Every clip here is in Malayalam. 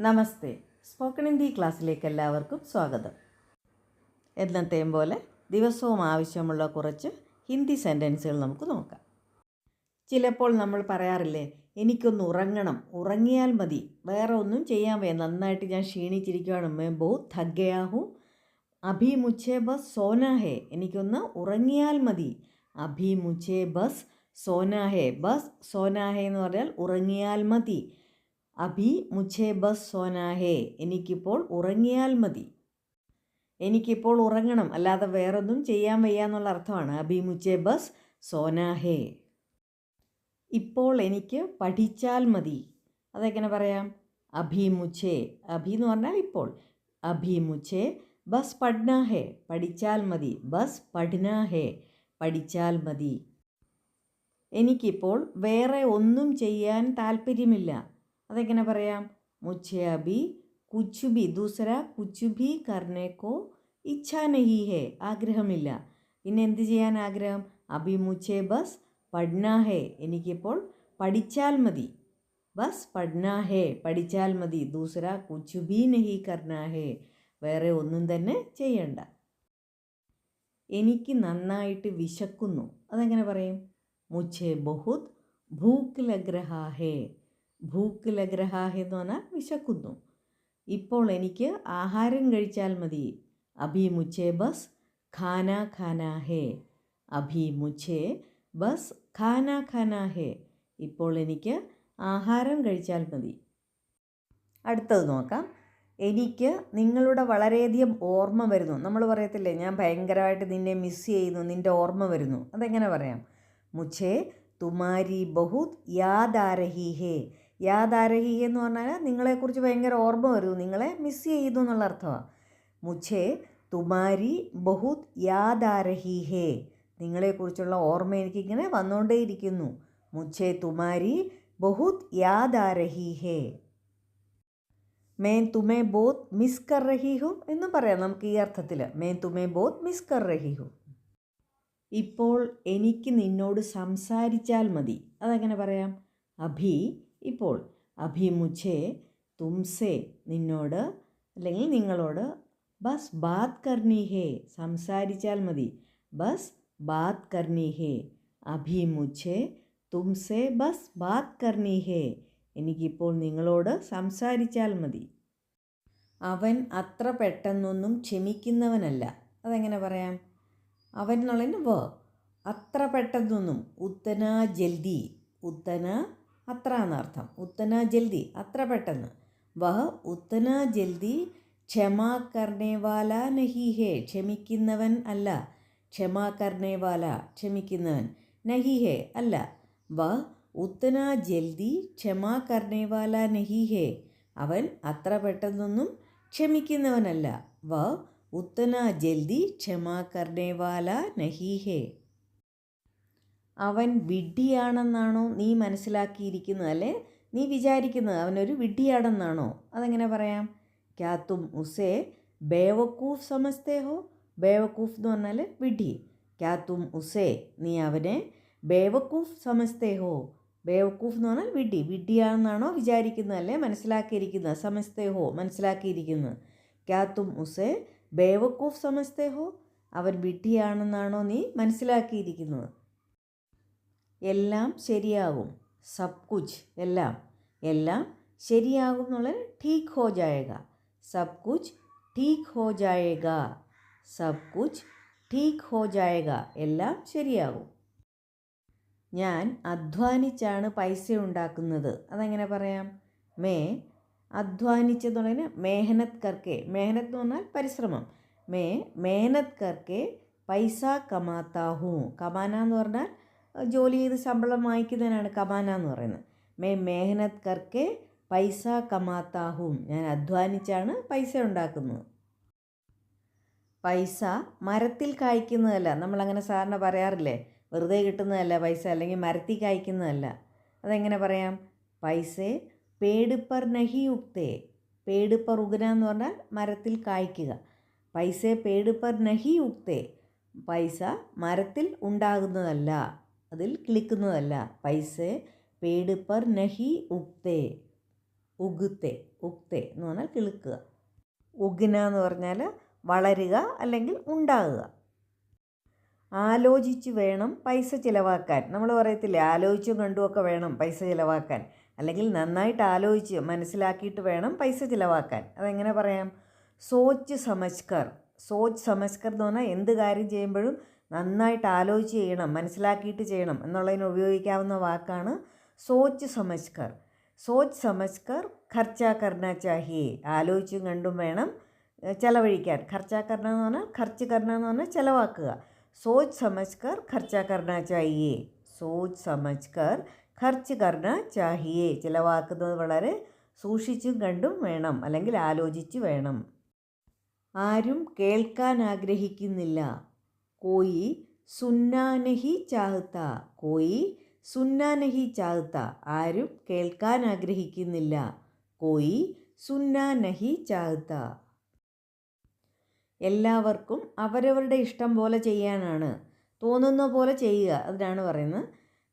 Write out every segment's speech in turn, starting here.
നമസ്തേ. സ്പോക്കൺ ഹിന്ദി ക്ലാസ്സിലേക്ക് എല്ലാവർക്കും സ്വാഗതം. എന്നത്തെയും പോലെ ദിവസവും ആവശ്യമുള്ള കുറച്ച് ഹിന്ദി സെന്റൻസുകൾ നമുക്ക് നോക്കാം. ചിലപ്പോൾ നമ്മൾ പറയാറില്ലേ എനിക്കൊന്ന് ഉറങ്ങണം. ഉറങ്ങിയാൽ മതി. വേറെ ഒന്നും ചെയ്യാൻ വേ നന്നായിട്ട് ഞാൻ ക്ഷീണിച്ചിരിക്കുകയാണ് മേ ബോ തഗ്ഗയാഹു അഭി മുച്ചേ ബസ് സോന ഹേ. എനിക്കൊന്ന് ഉറങ്ങിയാൽ മതി. അഭി മുച്ചേ ബസ് സോന ഹേ. ബസ് സോന ഹേ എന്ന് പറഞ്ഞാൽ ഉറങ്ങിയാൽ മതി. അഭി മുച്ചേ ബസ് സോനാഹേ എനിക്കിപ്പോൾ ഉറങ്ങിയാൽ മതി. എനിക്കിപ്പോൾ ഉറങ്ങണം. അല്ലാതെ വേറൊന്നും ചെയ്യാൻ വയ്യ എന്നുള്ള അർത്ഥമാണ് അഭി മുച്ചേ ബസ് സോനാഹേ ഇപ്പോൾ എനിക്ക് പഠിച്ചാൽ മതി. അതെങ്ങനെ പറയാം? അഭി മുച്ചേ അഭി എന്ന് പറഞ്ഞാൽ ഇപ്പോൾ. അഭി മുച്ചേ ബസ് പഠന ഹേ. പഠിച്ചാൽ മതി. ബസ് പഠന ഹേ. പഠിച്ചാൽ മതി. എനിക്കിപ്പോൾ വേറെ ഒന്നും ചെയ്യാൻ താല്പര്യമില്ല. അതെങ്ങനെ പറയാം? മുഛെ അബി ദൂസര കുച്ചുബി കർണേക്കോ ഇച്ഛ നഹി ഹേ ആഗ്രഹമില്ല. പിന്നെ എന്ത് ചെയ്യാൻ ആഗ്രഹം? അബി മുഛെ ബസ് പഠ്നാ ഹേ എനിക്കിപ്പോൾ പഠിച്ചാൽ മതി. ബസ് പഠ്നാ ഹേ പഠിച്ചാൽ മതി. ദൂസര കുച്ചുബി നഹി കർണാ ഹേ വേറെ ഒന്നും തന്നെ ചെയ്യണ്ട. എനിക്ക് നന്നായിട്ട് വിശക്കുന്നു. അതെങ്ങനെ പറയും? മുഛെ ബഹുത് ഭൂക്ലഗ്രഹാ ഹേ. ഭൂക്കുലഗ്രഹ എന്ന് പറഞ്ഞാൽ വിശക്കുന്നു. ഇപ്പോൾ എനിക്ക് ആഹാരം കഴിച്ചാൽ മതി. അഭി മുച്ചേ ബസ് ഖാന ഖാന ഹേ. അഭി മുച്ചേ ബസ് ഖാന ഖാന ഹേ. ഇപ്പോൾ എനിക്ക് ആഹാരം കഴിച്ചാൽ മതി. അടുത്തത് നോക്കാം. എനിക്ക് നിങ്ങളുടെ വളരെയധികം ഓർമ്മ വരുന്നു. നമ്മൾ പറയത്തില്ലേ ഞാൻ ഭയങ്കരമായിട്ട് നിന്നെ മിസ് ചെയ്യുന്നു നിന്റെ ഓർമ്മ വരുന്നു. അതെങ്ങനെ പറയാം? മുച്ചേ തുമാരി ബഹുത് യാദാരഹി ഹേ. യാദ് ആ രഹി ഹേ എന്ന് പറഞ്ഞാൽ നിങ്ങളെക്കുറിച്ച് ഭയങ്കര ഓർമ്മ വരുന്നു. നിങ്ങളെ മിസ് ചെയ്തു എന്നുള്ള അർത്ഥമാണ് മുझे തുമാരി ബഹുത് യാദാരഹി ഹേ. നിങ്ങളെക്കുറിച്ചുള്ള ഓർമ്മ എനിക്കിങ്ങനെ വന്നുകൊണ്ടേയിരിക്കുന്നു. മുझे തുമാരി ബഹുത് യാദാരഹി ഹേ. മേൻ തുമേ ബോത്ത് മിസ് കർ റഹി ഹു എന്നും പറയാം നമുക്ക് ഈ അർത്ഥത്തിൽ മേൻ തുമേ ബോത്ത് മിസ് കർ റഹി ഹു. ഇപ്പോൾ എനിക്ക് നിന്നോട് സംസാരിച്ചാൽ മതി. അതെങ്ങനെ പറയാം? അഭി ഇപ്പോൾ അഭിമുഖേ തുംസേ നിന്നോട് അല്ലെങ്കിൽ നിങ്ങളോട് ബസ് ബാത് കർണി ഹേ സംസാരിച്ചാൽ മതി. ബസ് ബാത് കർണി ഹേ അഭി തുംസേ തുംസെ ബസ് ബാത് കർണി ഹേ എനിക്കിപ്പോൾ നിങ്ങളോട് സംസാരിച്ചാൽ മതി. അവൻ അത്ര പെട്ടെന്നൊന്നും ക്ഷമിക്കുന്നവനല്ല. അതെങ്ങനെ പറയാം? അവൻ എന്നുള്ളതിന് വ അത്ര പെട്ടെന്നൊന്നും. ഉത്തന ജൽദി. ഉത്തന അത്ര എന്നർത്ഥം ഉത്തന ജൽദി. അത്ര പെട്ടെന്ന്. വഹ ഉത്തന ജൽദി. ക്ഷമാ കർണേവാല നഹി ഹേ. ക്ഷമിക്കുന്നവൻ അല്ല. ക്ഷമാ കർണേവാല. ക്ഷമിക്കുന്നവൻ നഹി ഹേ അല്ല. വ ഉത്തന ജൽദി. ക്ഷമാ കർണേവാല നഹി ഹേ. അവൻ അത്ര പെട്ടെന്നൊന്നും ക്ഷമിക്കുന്നവനല്ല. വ ഉത്തന ജൽദി. ക്ഷമാ കർണേവാല നഹി ഹേ. അവൻ വിഡ്ഢിയാണെന്നാണോ നീ മനസ്സിലാക്കിയിരിക്കുന്നത് അല്ലേ? നീ വിചാരിക്കുന്നത് അവനൊരു വിഡ്ഢിയാണെന്നാണോ? അതെങ്ങനെ പറയാം? ക്യാ തും ഉസേ ബേവക്കൂഫ് സമസ്തേ ഹോ? ബേവക്കൂഫ് എന്ന് പറഞ്ഞാൽ വിഡ്ഢി. ക്യാ തും ഉസേ നീ അവനെ ബേവക്കൂഫ് സമസ്തേ ഹോ? ബേവക്കൂഫ് എന്ന് പറഞ്ഞാൽ വിഡ്ഢി. വിഡ്ഢിയാണെന്നാണോ വിചാരിക്കുന്നത് അല്ലേ? മനസ്സിലാക്കിയിരിക്കുന്നത് സമസ്തേ ഹോ മനസ്സിലാക്കിയിരിക്കുന്നത്. ക്യാ തും ഉസേ ബേവക്കൂഫ് സമസ്തേ ഹോ? അവൻ വിഡ്ഢിയാണെന്നാണോ നീ മനസ്സിലാക്കിയിരിക്കുന്നത്? എല്ലാം ശരിയാകും. സബ് കുച്ച് എല്ലാം. എല്ലാം ശരിയാകും എന്നുള്ളത് ഠീക്ക് ഹോ ജായക സബ് കുച്ച് ഠീക്ക് ഹോ ജായക സബ് കുച്ച് ഠീക്ക് ഹോ ജായക എല്ലാം ശരിയാകും. ഞാൻ അധ്വാനിച്ചാണ് പൈസ ഉണ്ടാക്കുന്നത്. അതെങ്ങനെ പറയാം? മേ അധ്വാനിച്ചെന്ന് പറയുന്നത് മേഹനത് കർക്കെ. മേഹനത്ത് എന്ന് പറഞ്ഞാൽ പരിശ്രമം. മേ മേഹനത് കർക്കെ പൈസ കമാത്താഹു. കമാന എന്ന് പറഞ്ഞാൽ ജോലി ചെയ്ത് ശമ്പളം വാങ്ങിക്കുന്നതിനാണ് കമാന എന്ന് പറയുന്നത്. മേ മേഹനത് കർക്കെ പൈസ കമാത്താഹും. ഞാൻ അധ്വാനിച്ചാണ് പൈസ ഉണ്ടാക്കുന്നത്. പൈസ മരത്തിൽ കായ്ക്കുന്നതല്ല. നമ്മളങ്ങനെ സാധാരണ പറയാറില്ലേ? വെറുതെ കിട്ടുന്നതല്ല പൈസ അല്ലെങ്കിൽ മരത്തിൽ കായ്ക്കുന്നതല്ല. അതെങ്ങനെ പറയാം? പൈസ പേടുപ്പർ പർ നഹി ഉക്തേ. പേടുപ്പർ പർ ഉഗന എന്ന് പറഞ്ഞാൽ മരത്തിൽ കായ്ക്കുക. പൈസ പേടുപ്പർ പർ നഹി ഉക്തേ. പൈസ മരത്തിൽ ഉണ്ടാകുന്നതല്ല. അതിൽ കിളിക്കുന്നതല്ല. പൈസ പേട് പർ നഹി ഉക്തേ. ഉഗുത്തെ ഉക്തേ എന്ന് പറഞ്ഞാൽ കിളുക്കുക. ഉഗ്ന എന്ന് പറഞ്ഞാൽ വളരുക അല്ലെങ്കിൽ ഉണ്ടാകുക. ആലോചിച്ച് വേണം പൈസ ചിലവാക്കാൻ. നമ്മൾ പറയത്തില്ലേ ആലോചിച്ചും കണ്ടുമൊക്കെ വേണം പൈസ ചിലവാക്കാൻ. അല്ലെങ്കിൽ നന്നായിട്ട് ആലോചിച്ച് മനസ്സിലാക്കിയിട്ട് വേണം പൈസ ചിലവാക്കാൻ. അതെങ്ങനെ പറയാം? സോച്ച് സമസ്കർ സോച്ച് സമസ്കർ എന്ന് പറഞ്ഞാൽ എന്ത് കാര്യം ചെയ്യുമ്പോഴും നന്നായിട്ട് ആലോചിച്ച് ചെയ്യണം മനസ്സിലാക്കിയിട്ട് ചെയ്യണം എന്നുള്ളതിന് ഉപയോഗിക്കാവുന്ന വാക്കാണ് സോച്ച് സമസ്കർ സോച്ച് സമസ്കർ ഖർച്ച കർണ ചാഹിയെ. ആലോചിച്ചും കണ്ടും വേണം ചിലവഴിക്കാൻ. ഖർച്ച കർണ എന്ന് പറഞ്ഞാൽ ഖർച്ച് കർണ എന്ന് പറഞ്ഞാൽ ചിലവാക്കുക. സോച്ച് സമസ്കർ ഖർച്ച കർണ ചാഹിയെ. സോച്ച് സമസ്കർ ഖർച്ച് കർണ ചാഹിയെ. ചിലവാക്കുന്നത് വളരെ സൂക്ഷിച്ചും കണ്ടും വേണം അല്ലെങ്കിൽ ആലോചിച്ച് വേണം. ആരും കേൾക്കാൻ ആഗ്രഹിക്കുന്നില്ല. കോയി സുന്നാനഹി ചാഹത്ത കോയി സുന്നാനഹി ചാഹത്ത ആരും കേൾക്കാൻ ആഗ്രഹിക്കുന്നില്ല കോയി സുന്നാനഹി ചാഹത്ത എല്ലാവർക്കും അവരവരുടെ ഇഷ്ടം പോലെ ചെയ്യാനാണ് തോന്നുന്ന പോലെ ചെയ്യുക അതിനാണ് പറയുന്നത്.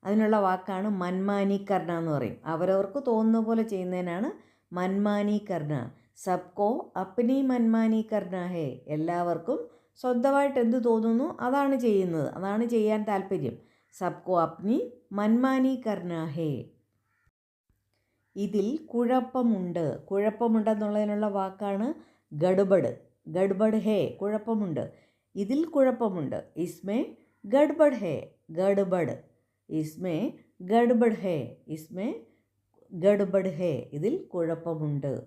അതിനുള്ള വാക്കാണ് മന്മാനീകരണ എന്ന് പറയും. അവരവർക്ക് തോന്നുന്ന പോലെ ചെയ്യുന്നതിനാണ് മന്മാനീകരണ. സബ്കോ അപ്നി മന്മാനീകരണ ഹേ. എല്ലാവർക്കും സ്വന്തമായിട്ട് എന്ത് തോന്നുന്നു? അതാണ് ചെയ്യുന്നത്. അതാണ് ചെയ്യാൻ താല്പര്യം. സബ്കോ അപ്നി മന്മാനി കർണാഹേ ഇതിൽ കുഴപ്പമുണ്ട്. കുഴപ്പമുണ്ടെന്നുള്ളതിനുള്ള വാക്കാണ് ഗഡ്ബഡ്. ഗഡ്ബഡ് ഹേ. കുഴപ്പമുണ്ട്. ഇതിൽ കുഴപ്പമുണ്ട്. ഇസ്മേ ഗഡ്ബഡ് ഹേ. ഗഡ്ബഡ്. ഇസ്മേ ഗഡ്ബഡ് ഹേ. ഇസ്മേ ഗഡ്ബഡ് ഹേ. ഇതിൽ കുഴപ്പമുണ്ട്.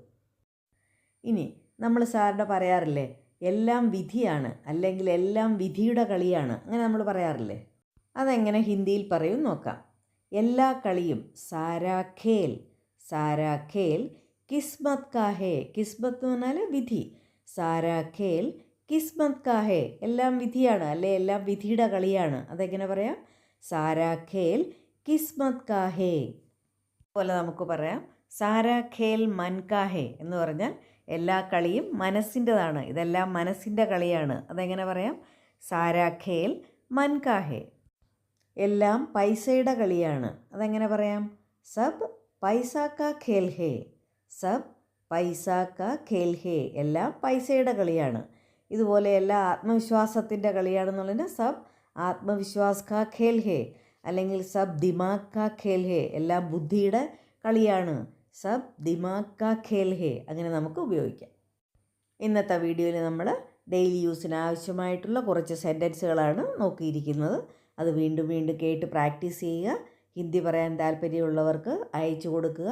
ഇനി നമ്മൾ സാറിന്റെ പറയാറില്ലേ? എല്ലാം വിധിയാണ് അല്ലെങ്കിൽ എല്ലാം വിധിയുടെ കളിയാണ്. അങ്ങനെ നമ്മൾ പറയാറില്ലേ? അതെങ്ങനെ ഹിന്ദിയിൽ പറയും നോക്കാം. എല്ലാ കളിയും സാരാ ഖേൽ സാരാ ഖേൽ കിസ്മത് കാഹേ കിസ്മത്ത് എന്ന് പറഞ്ഞാൽ വിധി. സാരാ ഖേൽ കിസ്മത് കാഹേ എല്ലാം വിധിയാണ് അല്ലെ? എല്ലാം വിധിയുടെ കളിയാണ്. അതെങ്ങനെ പറയാം? സാരാ ഖേൽ കിസ്മത് കാഹേ പോലെ നമുക്ക് പറയാം. സാരാ ഖേൽ മൻ കാ ഹേ എന്ന് പറഞ്ഞാൽ എല്ലാ കളിയും മനസ്സിന്റെതാണ്. ഇതെല്ലാം മനസ്സിന്റെ കളിയാണ്. അതെങ്ങനെ പറയാം? സാരാ ഖേൽ മൻ കാ ഹേ. എല്ലാം പൈസയുടെ കളിയാണ്. അതെങ്ങനെ പറയാം? സബ് പൈസ കാ ഖേൽ ഹേ. സബ് പൈസ കാ ഖേൽ ഹേ. എല്ലാം പൈസയുടെ കളിയാണ്. ഇതുപോലെ എല്ലാ ആത്മവിശ്വാസത്തിന്റെ കളിയാണെന്നുള്ളതിന് സബ് ആത്മവിശ്വാസ് കാ ഖേൽ ഹേ അല്ലെങ്കിൽ സബ് ദിമാഗ് കാ ഖേൽ ഹേ. എല്ലാം ബുദ്ധിയുടെ കളിയാണ്. സബ് ദിമാഗ് കാ ഖേൽ ഹേ അങ്ങനെ നമുക്ക് ഉപയോഗിക്കാം. ഇന്നത്തെ വീഡിയോയിൽ നമ്മൾ ഡെയിലി യൂസിന് ആവശ്യമായിട്ടുള്ള കുറച്ച് സെന്റൻസുകളാണ് നോക്കിയിരിക്കുന്നത്. അത് വീണ്ടും വീണ്ടും കേട്ട് പ്രാക്ടീസ് ചെയ്യുക. ഹിന്ദി പറയാൻ താല്പര്യമുള്ളവർക്ക് അയച്ചു കൊടുക്കുക.